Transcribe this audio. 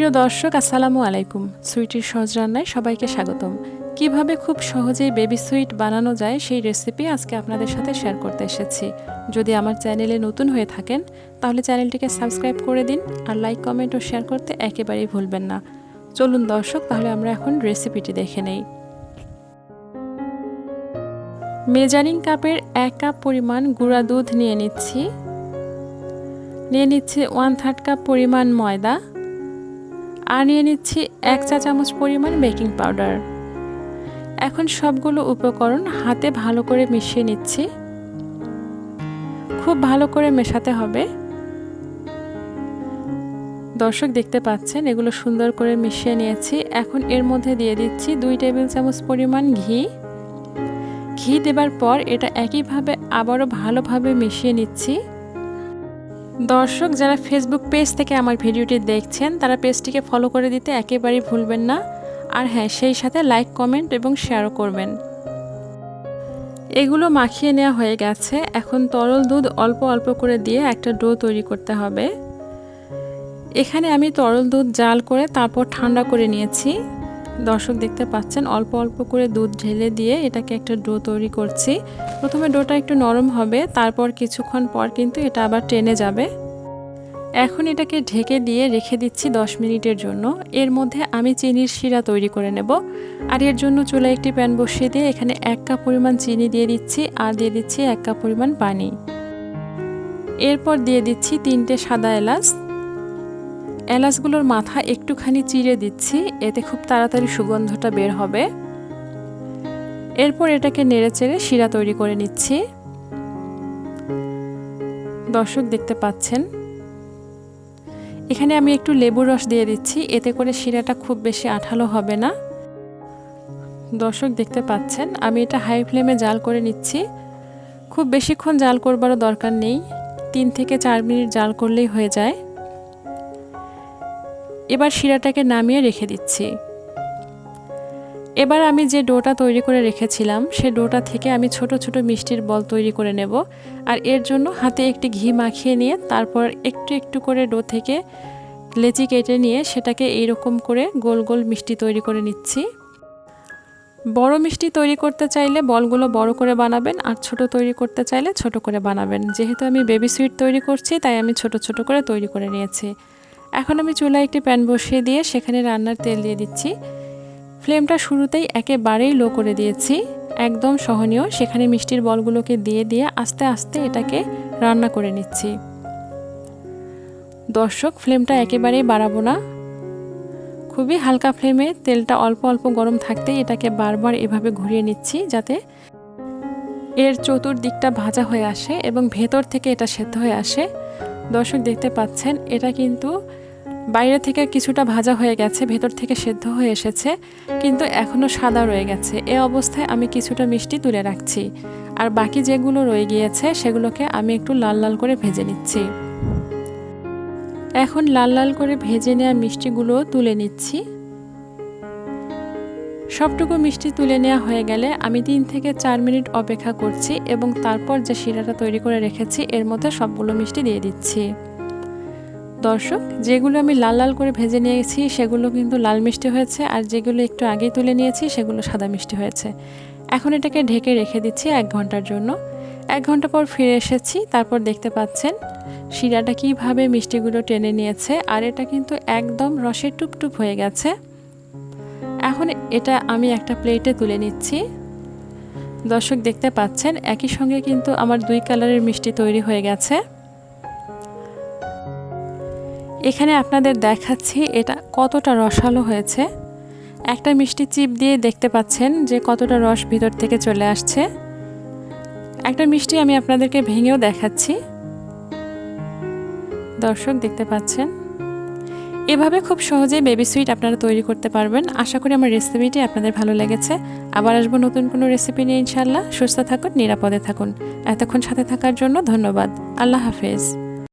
সুপ্রিয় দর্শক, আসসালামু আলাইকুম। সুইটির সহজ রান্নায় সবাইকে স্বাগতম। কীভাবে খুব সহজেই বেবি সুইট বানানো যায় সেই রেসিপি আজকে আপনাদের সাথে শেয়ার করতে এসেছি। যদি আমার চ্যানেলে নতুন হয়ে থাকেন, তাহলে চ্যানেলটিকে সাবস্ক্রাইব করে দিন আর লাইক কমেন্ট ও শেয়ার করতে একেবারেই ভুলবেন না। চলুন দর্শক, তাহলে আমরা এখন রেসিপিটি দেখে নেই। মেজারিং কাপের এক কাপ পরিমাণ গুঁড়া দুধ নিয়ে নিচ্ছি। নিয়ে নিচ্ছি ওয়ান থার্ড কাপ পরিমাণ ময়দা। আর নিয়ে নিচ্ছি এক চা চামচ পরিমাণ বেকিং পাউডার। এখন সবগুলো উপকরণ হাতে ভালো করে মিশিয়ে নিচ্ছি। খুব ভালো করে মেশাতে হবে। দর্শক দেখতে পাচ্ছেন, এগুলো সুন্দর করে মিশিয়ে নিয়েছি। এখন এর মধ্যে দিয়ে দিচ্ছি দুই টেবিল চামচ পরিমাণ ঘি। ঘি দেবার পর এটা একইভাবে আবারও ভালোভাবে মিশিয়ে নিচ্ছি। দর্শক, যারা ফেসবুক পেজ থেকে আমার ভিডিওটি দেখছেন, তারা পেজটিকে ফলো করে দিতে একেবারেই ভুলবেন না। আর হ্যাঁ সেই সাথে লাইক কমেন্ট এবং শেয়ারও করবেন। এগুলো মাখিয়ে নেওয়া হয়ে গেছে। এখন তরল দুধ অল্প অল্প করে দিয়ে একটা ডো তৈরি করতে হবে। এখানে আমি তরল দুধ জাল করে তারপর ঠান্ডা করে নিয়েছি। দর্শক দেখতে পাচ্ছেন, অল্প অল্প করে দুধ ঢেলে দিয়ে এটাকে একটা ডো তৈরি করছি। প্রথমে ডোটা একটু নরম হবে, তারপর কিছুক্ষণ পর কিন্তু এটা আবার টেনে যাবে। এখন এটাকে ঢেকে দিয়ে রেখে দিচ্ছি 10 মিনিটের জন্য। এর মধ্যে আমি চিনির শিরা তৈরি করে নেব। আর এর জন্য চুলায় একটি প্যান বসিয়ে দিয়ে এখানে এক কাপ পরিমাণ চিনি দিয়ে দিচ্ছি, আর দিয়ে দিচ্ছি এক কাপ পরিমাণ পানি। এরপর দিয়ে দিচ্ছি তিনটে সাদা এলাচ। এলাচগুলোর মাথা একটুখানি চিড়ে দিচ্ছি, এতে খুব তাড়াতাড়ি সুগন্ধটা বের হবে। এরপর এটাকে নেড়ে চেড়ে শিরা তৈরি করে নিচ্ছি। দর্শক দেখতে পাচ্ছেন? এখানে আমি একটু লেবুর রস দিয়ে দিচ্ছি, এতে করে শিরাটা খুব বেশি আঠালো হবে না। দর্শক দেখতে পাচ্ছেন, আমি এটা হাই ফ্লেমে জাল করে নিচ্ছি। খুব বেশিক্ষণ জাল করবারও দরকার নেই, তিন থেকে চার মিনিট জাল করলেই হয়ে যায়। এবার শিরাটাকে নামিয়ে রেখে দিচ্ছি। এবার আমি যে ডোটা তৈরি করে রেখেছিলাম, সে ডোটা থেকে আমি ছোট ছোট মিষ্টির বল তৈরি করে নেব আর এর জন্য হাতে একটি ঘি মাখিয়ে নিয়ে তারপর একটু একটু করে ডো থেকে লেচি কেটে নিয়ে সেটাকে এইরকম করে গোল গোল মিষ্টি তৈরি করে নিচ্ছি। বড় মিষ্টি তৈরি করতে চাইলে বলগুলো বড় করে বানাবেন আর ছোট তৈরি করতে চাইলে ছোট করে বানাবেন। যেহেতু আমি বেবি সুইট তৈরি করছি, তাই আমি ছোট ছোট করে তৈরি করে নিয়েছি। এখন আমি চুলায় একটি প্যান বসিয়ে দিয়ে সেখানে রান্নার তেল দিয়ে দিচ্ছি। ফ্লেমটা শুরুতেই একেবারেই লো করে দিয়েছি। একদম সহনীয়। সেখানে মিষ্টির বলগুলোকে দিয়ে দিয়ে আস্তে আস্তে এটাকে রান্না করে নিচ্ছি। দর্শক, ফ্লেমটা একেবারেই বাড়াবো না। খুবই হালকা ফ্লেমে তেলটা অল্প অল্প গরম থাকতেই এটাকে বারবার এভাবে ঘুরিয়ে নিচ্ছি যাতে এর চতুর্দিকটা ভাজা হয়ে আসে এবং ভেতর থেকে এটা সেদ্ধ হয়ে আসে। দর্শক, দেখতে পাচ্ছেন, এটা কিন্তু বাইরে থেকে কিছুটা ভাজা হয়ে গেছে, ভেতর থেকে সেদ্ধ হয়ে এসেছে, কিন্তু এখনও সাদা রয়ে গেছে। এ অবস্থায় আমি কিছুটা মিষ্টি তুলে রাখছি। আর বাকি যেগুলো রয়ে গিয়েছে, সেগুলোকে আমি একটু লাল লাল করে ভেজে নিচ্ছি। এখন লাল লাল করে ভেজে নেওয়া মিষ্টিগুলো তুলে নিচ্ছি। সবটুকু মিষ্টি তুলে নেওয়া হয়ে গেলে আমি তিন থেকে চার মিনিট অপেক্ষা করছি এবং তারপর যে শিরাটা তৈরি করে রেখেছি, এর মধ্যে সবগুলো মিষ্টি দিয়ে দিচ্ছি। দর্শক, যেগুলো আমি লাল লাল করে ভেজে নিয়েছি, সেগুলো কিন্তু লাল মিষ্টি হয়েছে আর যেগুলো একটু আগে তুলে নিয়েছি, সেগুলো সাদা মিষ্টি হয়েছে। এখন এটাকে ঢেকে রেখে দিচ্ছি এক ঘণ্টার জন্য। এক ঘণ্টা পর ফিরে এসেছি, তারপর দেখতে পাচ্ছেন শিরাটা কীভাবে মিষ্টিগুলো টেনে নিয়েছে আর এটা কিন্তু একদম রসে টুপটুপ হয়ে গেছে। এখন এটা আমি একটা প্লেটে তুলে নিচ্ছি। দর্শক দেখতে পাচ্ছেন, একই সঙ্গে কিন্তু আমার দুই কালারের মিষ্টি তৈরি হয়ে গেছে। এখানে আপনাদের দেখাচ্ছি এটা কতটা রসালো হয়েছে। একটা মিষ্টি চিপ দিয়ে দেখতে পাচ্ছেন যে কতটা রস ভিতর থেকে চলে আসছে। একটা মিষ্টি আমি আপনাদেরকে ভেঙেও দেখাচ্ছি। দর্শক দেখতে পাচ্ছেন। এভাবে খুব সহজেই বেবি সুইট আপনারা তৈরি করতে পারবেন। আশা করি আমার রেসিপিটি আপনাদের ভালো লেগেছে। আবার আসব নতুন কোনো রেসিপি নিয়ে ইনশাল্লাহ সুস্থ থাকুন, নিরাপদে থাকুন। এতক্ষণ সাথে থাকার জন্য ধন্যবাদ। আল্লাহ হাফেজ।